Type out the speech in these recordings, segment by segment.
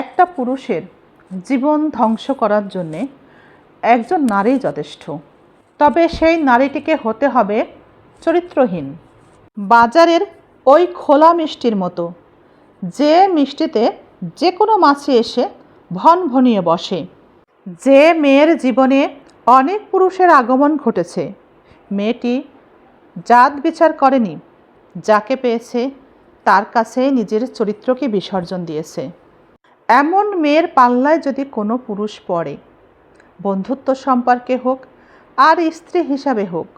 একটা পুরুষের জীবন ধ্বংস করার জন্যে একজন নারী যথেষ্ট। তবে সেই নারীটিকে হতে হবে চরিত্রহীন। বাজারের ওই খোলা মিষ্টির মতো। যে মিষ্টিতে যে কোনো মাছি এসে ভন ভনিয়ে বসে। যে মেয়ের জীবনে অনেক পুরুষের আগমন ঘটেছে। মেয়েটি জাত বিচার করেনি। যাকে পেয়েছে তার কাছে নিজের চরিত্রকে বিসর্জন দিয়েছে। এমন মেয়ের পাল্লায় যদি কোনো পুরুষ পড়ে, বন্ধুত্ব সম্পর্কে হোক আর স্ত্রী হিসাবে হোক,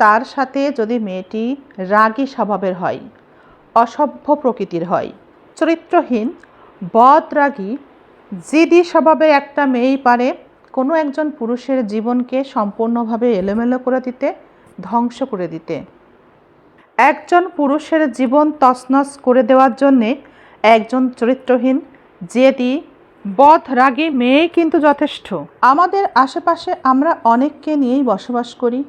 তার সাথে যদি মেয়েটি রাগী স্বভাবের হয়, অসভ্য প্রকৃতির হয়, চরিত্রহীন বদরাগী জিদি স্বভাবে একটা মেয়েই পারে, কোনো একজন পুরুষের জীবনকে সম্পূর্ণভাবে এলোমেলো করে দিতে, ধ্বংস করে দিতে। একজন পুরুষের জীবন তছনছ করে দেওয়ার জন্যে একজন চরিত্রহীন জেদি, বধ রাগী মেয়েই কিন্তু যথেষ্ট। আমাদের আশেপাশে আমরা অনেককে নিয়েই বসবাস করি।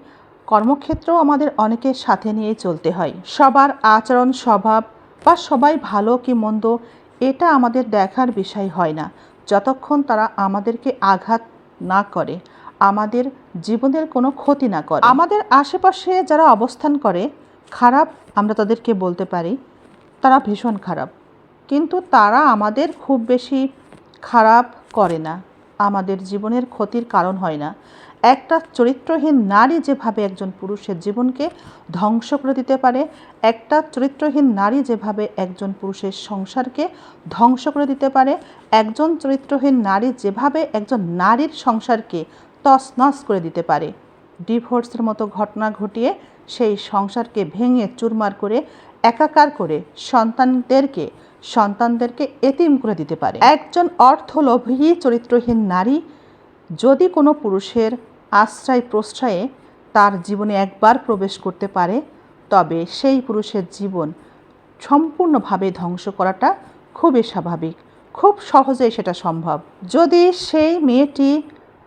কর্মক্ষেত্রেও আমাদের অনেকের সাথে নিয়েই চলতে হয়। সবার আচরণ, স্বভাব বা সবাই ভালো কি মন্দ, এটা আমাদের দেখার বিষয় হয় না। যতক্ষণ তারা আমাদেরকে আঘাত না করে, আমাদের জীবনের কোনো ক্ষতি না করে। আমাদের আশেপাশে যারা অবস্থান করে, খারাপ আমরা তাদেরকে বলতে পারি, তারা ভীষণ খারাপ। কিন্তু তারা আমাদের খুব বেশি খারাপ করে না। আমাদের জীবনের ক্ষতির কারণ হয় না। একটা চরিত্রহীন নারী যেভাবে একজন পুরুষের জীবনকে ধ্বংস করে দিতে পারে, একটা চরিত্রহীন নারী যেভাবে একজন পুরুষের সংসারকে ধ্বংস করে দিতে পারে, একজন চরিত্রহীন নারী যেভাবে একজন নারীর সংসারকে তছনছ করে দিতে পারে। ডিভোর্সের মতো ঘটনা ঘটিয়ে সেই সংসারকে ভেঙে চুরমার করে, একাকার করে সন্তানদেরকে সন্তানদেরকে এতিম করে দিতে পারে। একজন অর্থলোভী চরিত্রহীন নারী যদি কোনো পুরুষের আশ্রয় প্রশ্রয়ে তার জীবনে একবার প্রবেশ করতে পারে তবে সেই পুরুষের জীবন সম্পূর্ণভাবে ধ্বংস করাটা খুবই স্বাভাবিক। খুব সহজেই সেটা সম্ভব। যদি সেই মেয়েটি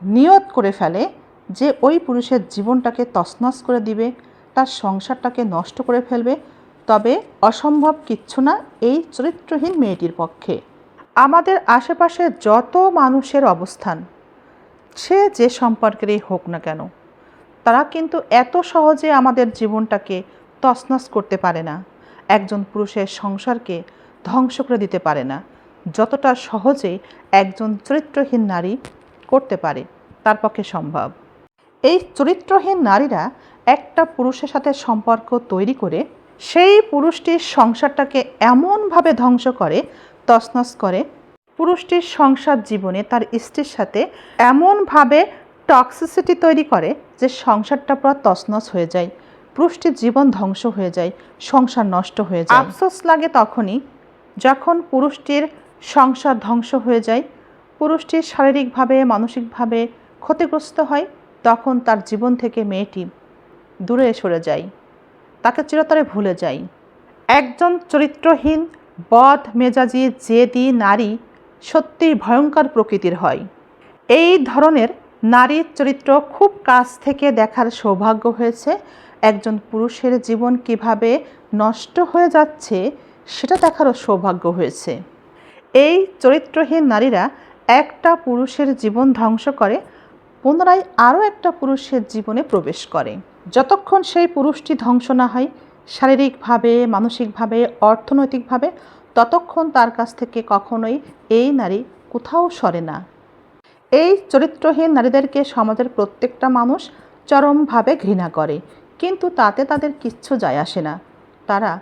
নিয়ত করে ফেলে যে ওই পুরুষের জীবনটাকে তছনছ করে দিবে তার সংসারটাকে নষ্ট করে ফেলবে তবে অসম্ভব কিচ্ছু না এই চরিত্রহীন মেয়েটির পক্ষে। আমাদের আশেপাশে যত মানুষের অবস্থান, সে যে সম্পর্কেরই হোক না কেন, তারা কিন্তু এত সহজে আমাদের জীবনটাকে তছনছ করতে পারে না। একজন পুরুষের সংসারকে ধ্বংস করে দিতে পারে না, যতটা সহজে একজন চরিত্রহীন নারী করতে পারে তার পক্ষে সম্ভব। এই চরিত্রহীন নারীরা একটা পুরুষের সাথে সম্পর্ক তৈরি করে সেই পুরুষটির সংসারটাকে এমনভাবে ধ্বংস করে, তছনছ করে, পুরুষটির সংসার জীবনে তার স্ত্রীর সাথে এমনভাবে টক্সিসিটি তৈরি করে যে সংসারটা পুরো তছনছ হয়ে যায়। পুরুষটির জীবন ধ্বংস হয়ে যায়, সংসার নষ্ট হয়ে যায়। আফসোস লাগে তখনই যখন পুরুষটির সংসার ধ্বংস হয়ে যায় পুরুষটির শারীরিকভাবে, মানসিকভাবে ক্ষতিগ্রস্ত হয়, তখন তার জীবন থেকে মেয়েটি দূরে সরে যায়। তাকে চিরতরে ভুলে যায় একজন চরিত্রহীন, বদ মেজাজি, জেদি নারী সত্যিই ভয়ঙ্কর প্রকৃতির হয়। এই ধরনের নারীর চরিত্র খুব কাছ থেকে দেখার সৌভাগ্য হয়েছে। একজন পুরুষের জীবন কীভাবে নষ্ট হয়ে যাচ্ছে, সেটা দেখারও সৌভাগ্য হয়েছে। এই চরিত্রহীন নারীরা একটা পুরুষের জীবন ধ্বংস করে, পুনরায় আরও একটা পুরুষের জীবনে প্রবেশ করে। যতক্ষণ সেই পুরুষটি ধ্বংস না হয়, শারীরিকভাবে, মানসিকভাবে, অর্থনৈতিকভাবে, ততক্ষণ তার কাছ থেকে কখনোই এই নারী কোথাও সরে না। এই চরিত্রহীন নারীদেরকে সমাজের প্রত্যেকটা মানুষ চরমভাবে ঘৃণা করে, কিন্তু তাতে তাদের কিচ্ছু যায় আসে না। তারা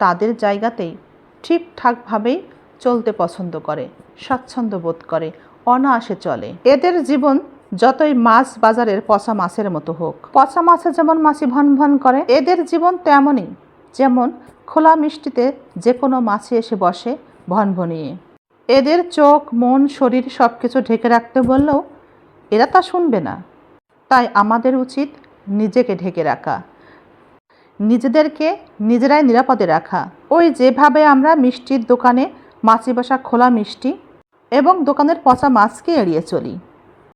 তাদের জায়গাতেই ঠিকঠাকভাবেই চলতে পছন্দ করে, স্বাচ্ছন্দ্য বোধ করে, অনায়াসে চলে। এদের জীবন যতই মাছ বাজারের পচা মাছের মতো হোক। পচা মাছে যেমন মাছি ভন ভন করে, এদের জীবন তেমনই। যেমন খোলা মিষ্টিতে যে কোনো মাছি এসে বসে ভন ভনিয়ে। এদের চোখ, মন, শরীর সব কিছু ঢেকে রাখতে বললেও এরা তা শুনবে না। তাই আমাদের উচিত নিজেকে ঢেকে রাখা। নিজেদেরকে নিজেরাই নিরাপদে রাখা। ওই যেভাবে আমরা মিষ্টির দোকানে মাছি বসা খোলা মিষ্টি এবং দোকানের পচা মাছকে এড়িয়ে চলি।